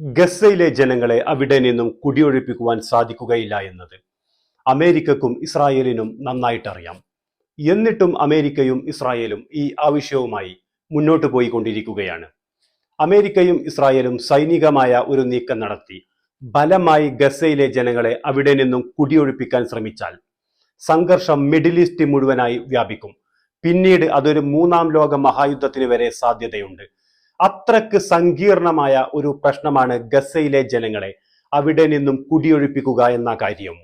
ഗസയിലെ ജനങ്ങളെ അവിടെ നിന്നും കുടിയൊഴിപ്പിക്കുവാൻ സാധിക്കുകയില്ല എന്നത് അമേരിക്കക്കും ഇസ്രായേലിനും നന്നായിട്ടറിയാം. എന്നിട്ടും അമേരിക്കയും ഇസ്രായേലും ഈ ആവശ്യവുമായി മുന്നോട്ട് പോയിക്കൊണ്ടിരിക്കുകയാണ്. അമേരിക്കയും ഇസ്രായേലും സൈനികമായ ഒരു നീക്കം നടത്തി ബലമായി ഗസയിലെ ജനങ്ങളെ അവിടെ നിന്നും കുടിയൊഴിപ്പിക്കാൻ ശ്രമിച്ചാൽ സംഘർഷം മിഡിൽ ഈസ്റ്റ് മുഴുവനായി വ്യാപിക്കും. പിന്നീട് അതൊരു മൂന്നാം ലോക മഹായുദ്ധത്തിന് വരെ സാധ്യതയുണ്ട്. അത്രയ്ക്ക് സങ്കീർണമായ ഒരു പ്രശ്നമാണ് ഗസയിലെ ജനങ്ങളെ അവിടെ നിന്നും കുടിയൊഴിപ്പിക്കുക എന്ന കാര്യം.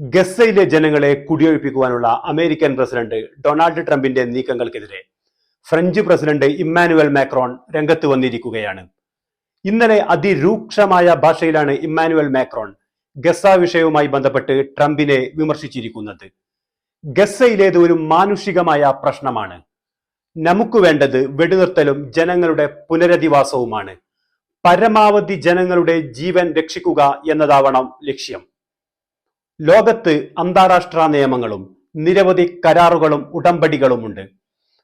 ഗസയിലെ ജനങ്ങളെ കുടിയൊഴിപ്പിക്കുവാനുള്ള അമേരിക്കൻ പ്രസിഡന്റ് ഡൊണാൾഡ് ട്രംപിന്റെ നീക്കങ്ങൾക്കെതിരെ ഫ്രഞ്ച് പ്രസിഡന്റ് ഇമ്മാനുവൽ മാക്രോൺ രംഗത്ത് വന്നിരിക്കുകയാണ്. ഇന്നലെ അതിരൂക്ഷമായ ഭാഷയിലാണ് ഇമ്മാനുവൽ മാക്രോൺ ഗസ വിഷയവുമായി ബന്ധപ്പെട്ട് ട്രംപിനെ വിമർശിച്ചിരിക്കുന്നത്. ഗസയിലേത് ഒരു മാനുഷികമായ പ്രശ്നമാണ്. നമുക്ക് വേണ്ടത് വെടിനിർത്തലും ജനങ്ങളുടെ പുനരധിവാസവുമാണ്. പരമാവധി ജനങ്ങളുടെ ജീവൻ രക്ഷിക്കുക എന്നതാവണം ലക്ഷ്യം. ലോകത്ത് അന്താരാഷ്ട്ര നിയമങ്ങളും നിരവധി കരാറുകളും ഉടമ്പടികളുമുണ്ട്.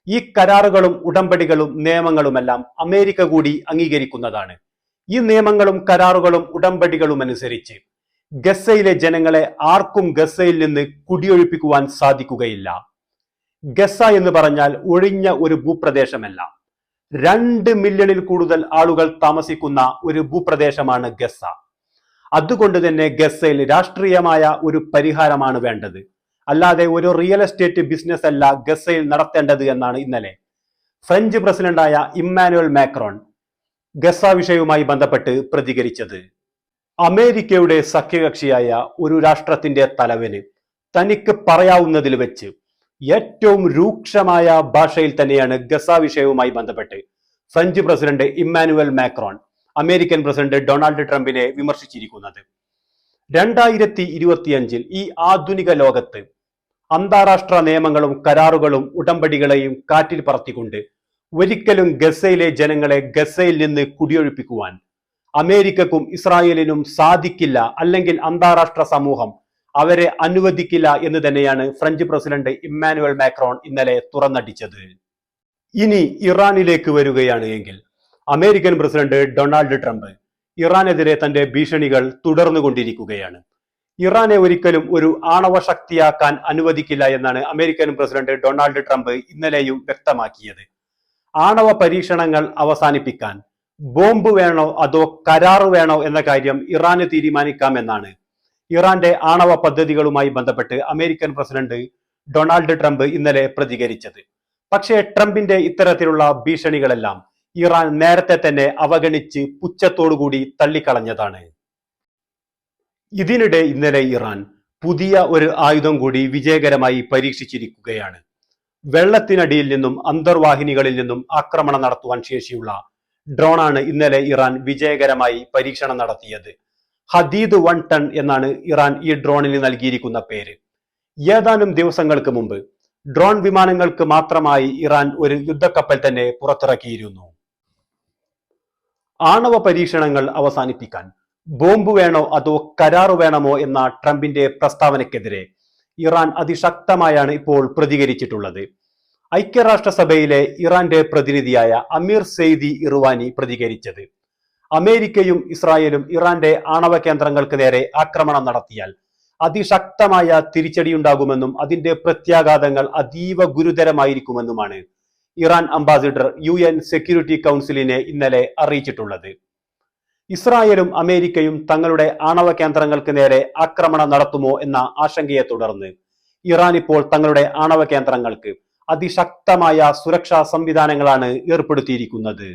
ഈ കരാറുകളും ഉടമ്പടികളും നിയമങ്ങളുമെല്ലാം അമേരിക്ക കൂടി അംഗീകരിക്കുന്നതാണ്. ഈ നിയമങ്ങളും കരാറുകളും ഉടമ്പടികളും അനുസരിച്ച് ഗസയിലെ ജനങ്ങളെ ആർക്കും ഗസയിൽ നിന്ന് കുടിയൊഴിപ്പിക്കുവാൻ സാധിക്കുകയില്ല. ഗസ എന്ന് പറഞ്ഞാൽ ഒഴിഞ്ഞ ഒരു ഭൂപ്രദേശമല്ല. രണ്ട് മില്യണിൽ കൂടുതൽ ആളുകൾ താമസിക്കുന്ന ഒരു ഭൂപ്രദേശമാണ് ഗസ. അതുകൊണ്ട് തന്നെ ഗസയിൽ രാഷ്ട്രീയമായ ഒരു പരിഹാരമാണ് വേണ്ടത്. അല്ലാതെ ഒരു റിയൽ എസ്റ്റേറ്റ് ബിസിനസ് അല്ല ഗസയിൽ നടത്തേണ്ടത് എന്നാണ് ഇന്നലെ. ഫ്രഞ്ച് പ്രസിഡന്റായ ഇമ്മാനുവൽ മാക്രോൺ ഗസ വിഷയവുമായി ബന്ധപ്പെട്ട് പ്രതികരിച്ചത്. അമേരിക്കയുടെ സഖ്യകക്ഷിയായ ഒരു രാഷ്ട്രത്തിന്റെ തലവന് തനിക്ക് പറയാവുന്നതിൽ വെച്ച് ഏറ്റവും രൂക്ഷമായ ഭാഷയിൽ തന്നെയാണ് ഗസ വിഷയവുമായി ബന്ധപ്പെട്ട് French president Emmanuel Macron American president Donald ട്രംപിനെ വിമർശിച്ചിരിക്കുന്നത്. രണ്ടായിരത്തി ഇരുപത്തിയഞ്ചിൽ ഈ ആധുനിക ലോകത്ത് അന്താരാഷ്ട്ര നിയമങ്ങളും കരാറുകളും ഉടമ്പടികളെയും കാറ്റിൽ പറത്തിക്കൊണ്ട് ഒരിക്കലും ഗസയിലെ ജനങ്ങളെ ഗസയിൽ നിന്ന് കുടിയൊഴിപ്പിക്കുവാൻ അമേരിക്കക്കും ഇസ്രായേലിനും സാധിക്കില്ല അല്ലെങ്കിൽ അന്താരാഷ്ട്ര സമൂഹം അവരെ അനുവദിക്കില്ല എന്ന് തന്നെയാണ് ഫ്രഞ്ച് പ്രസിഡന്റ് ഇമ്മാനുവൽ മാക്രോൺ ഇന്നലെ തുറന്നടിച്ചത്. ഇനി ഇറാനിലേക്ക് വരികയാണ് എങ്കിൽ അമേരിക്കൻ പ്രസിഡന്റ് ഡൊണാൾഡ് ട്രംപ് ഇറാനെതിരെ തന്റെ ഭീഷണികൾ തുടർന്നുകൊണ്ടിരിക്കുകയാണ് ഇറാനെ ഒരിക്കലും ഒരു ആണവ ശക്തിയാക്കാൻ അനുവദിക്കില്ല എന്നാണ് അമേരിക്കൻ പ്രസിഡന്റ് ഡൊണാൾഡ് ട്രംപ് ഇന്നലെയും വ്യക്തമാക്കിയത്. ആണവ പരീക്ഷണങ്ങൾ അവസാനിപ്പിക്കാൻ ബോംബ് വേണോ അതോ കരാറ് വേണോ എന്ന കാര്യം ഇറാന് തീരുമാനിക്കാമെന്നാണ് ഇറാന്റെ ആണവ പദ്ധതികളുമായി ബന്ധപ്പെട്ട് അമേരിക്കൻ പ്രസിഡന്റ് ഡൊണാൾഡ് ട്രംപ് ഇന്നലെ പ്രതികരിച്ചത്. പക്ഷേ ട്രംപിന്റെ ഇത്തരത്തിലുള്ള ഭീഷണികളെല്ലാം ഇറാൻ നേരത്തെ തന്നെ അവഗണിച്ച് പുച്ഛത്തോടുകൂടി തള്ളിക്കളഞ്ഞതാണ്. ഇതിനിടെ ഇന്നലെ ഇറാൻ പുതിയ ഒരു ആയുധം കൂടി വിജയകരമായി പരീക്ഷിച്ചിരിക്കുകയാണ്. വെള്ളത്തിനടിയിൽ നിന്നും അന്തർവാഹിനികളിൽ നിന്നും ആക്രമണം നടത്തുവാൻ ശേഷിയുള്ള ഡ്രോണാണ് ഇന്നലെ ഇറാൻ വിജയകരമായി പരീക്ഷണം നടത്തിയത്. ഹദീദ് വൺ ടൺ എന്നാണ് ഇറാൻ ഈ ഡ്രോണിന് നൽകിയിരിക്കുന്ന പേര്. ഏതാനും ദിവസങ്ങൾക്ക് മുമ്പ് ഡ്രോൺ വിമാനങ്ങൾക്ക് മാത്രമായി ഇറാൻ ഒരു യുദ്ധക്കപ്പൽ തന്നെ പുറത്തിറക്കിയിരുന്നു. ആണവ പരീക്ഷണങ്ങൾ അവസാനിപ്പിക്കാൻ ബോംബ് വേണോ അതോ കരാറ് വേണമോ എന്ന ട്രംപിന്റെ പ്രസ്താവനക്കെതിരെ ഇറാൻ അതിശക്തമായാണ് ഇപ്പോൾ പ്രതികരിച്ചിട്ടുള്ളത്. ഐക്യരാഷ്ട്രസഭയിലെ ഇറാന്റെ പ്രതിനിധിയായ അമീർ സെയ്ദി ഇറുവാനി പ്രതികരിച്ചത്. അമേരിക്കയും ഇസ്രായേലും ഇറാന്റെ ആണവ കേന്ദ്രങ്ങൾക്ക് നേരെ ആക്രമണം നടത്തിയാൽ അതിശക്തമായ തിരിച്ചടിയുണ്ടാകുമെന്നും അതിന്റെ പ്രത്യാഘാതങ്ങൾ അതീവ ഗുരുതരമായിരിക്കുമെന്നുമാണ് Iran ambassador U N security കൗൺസിലിനെ ഇന്നലെ അറിയിച്ചിട്ടുള്ളത്. ഇസ്രായേലും അമേരിക്കയും തങ്ങളുടെ ആണവ കേന്ദ്രങ്ങൾക്ക് നേരെ ആക്രമണം നടത്തുമോ എന്ന ആശങ്കയെ തുടർന്ന് ഇറാൻ ഇപ്പോൾ തങ്ങളുടെ ആണവ കേന്ദ്രങ്ങൾക്ക് അതിശക്തമായ സുരക്ഷാ സംവിധാനങ്ങളാണ് ഏർപ്പെടുത്തിയിരിക്കുന്നത്.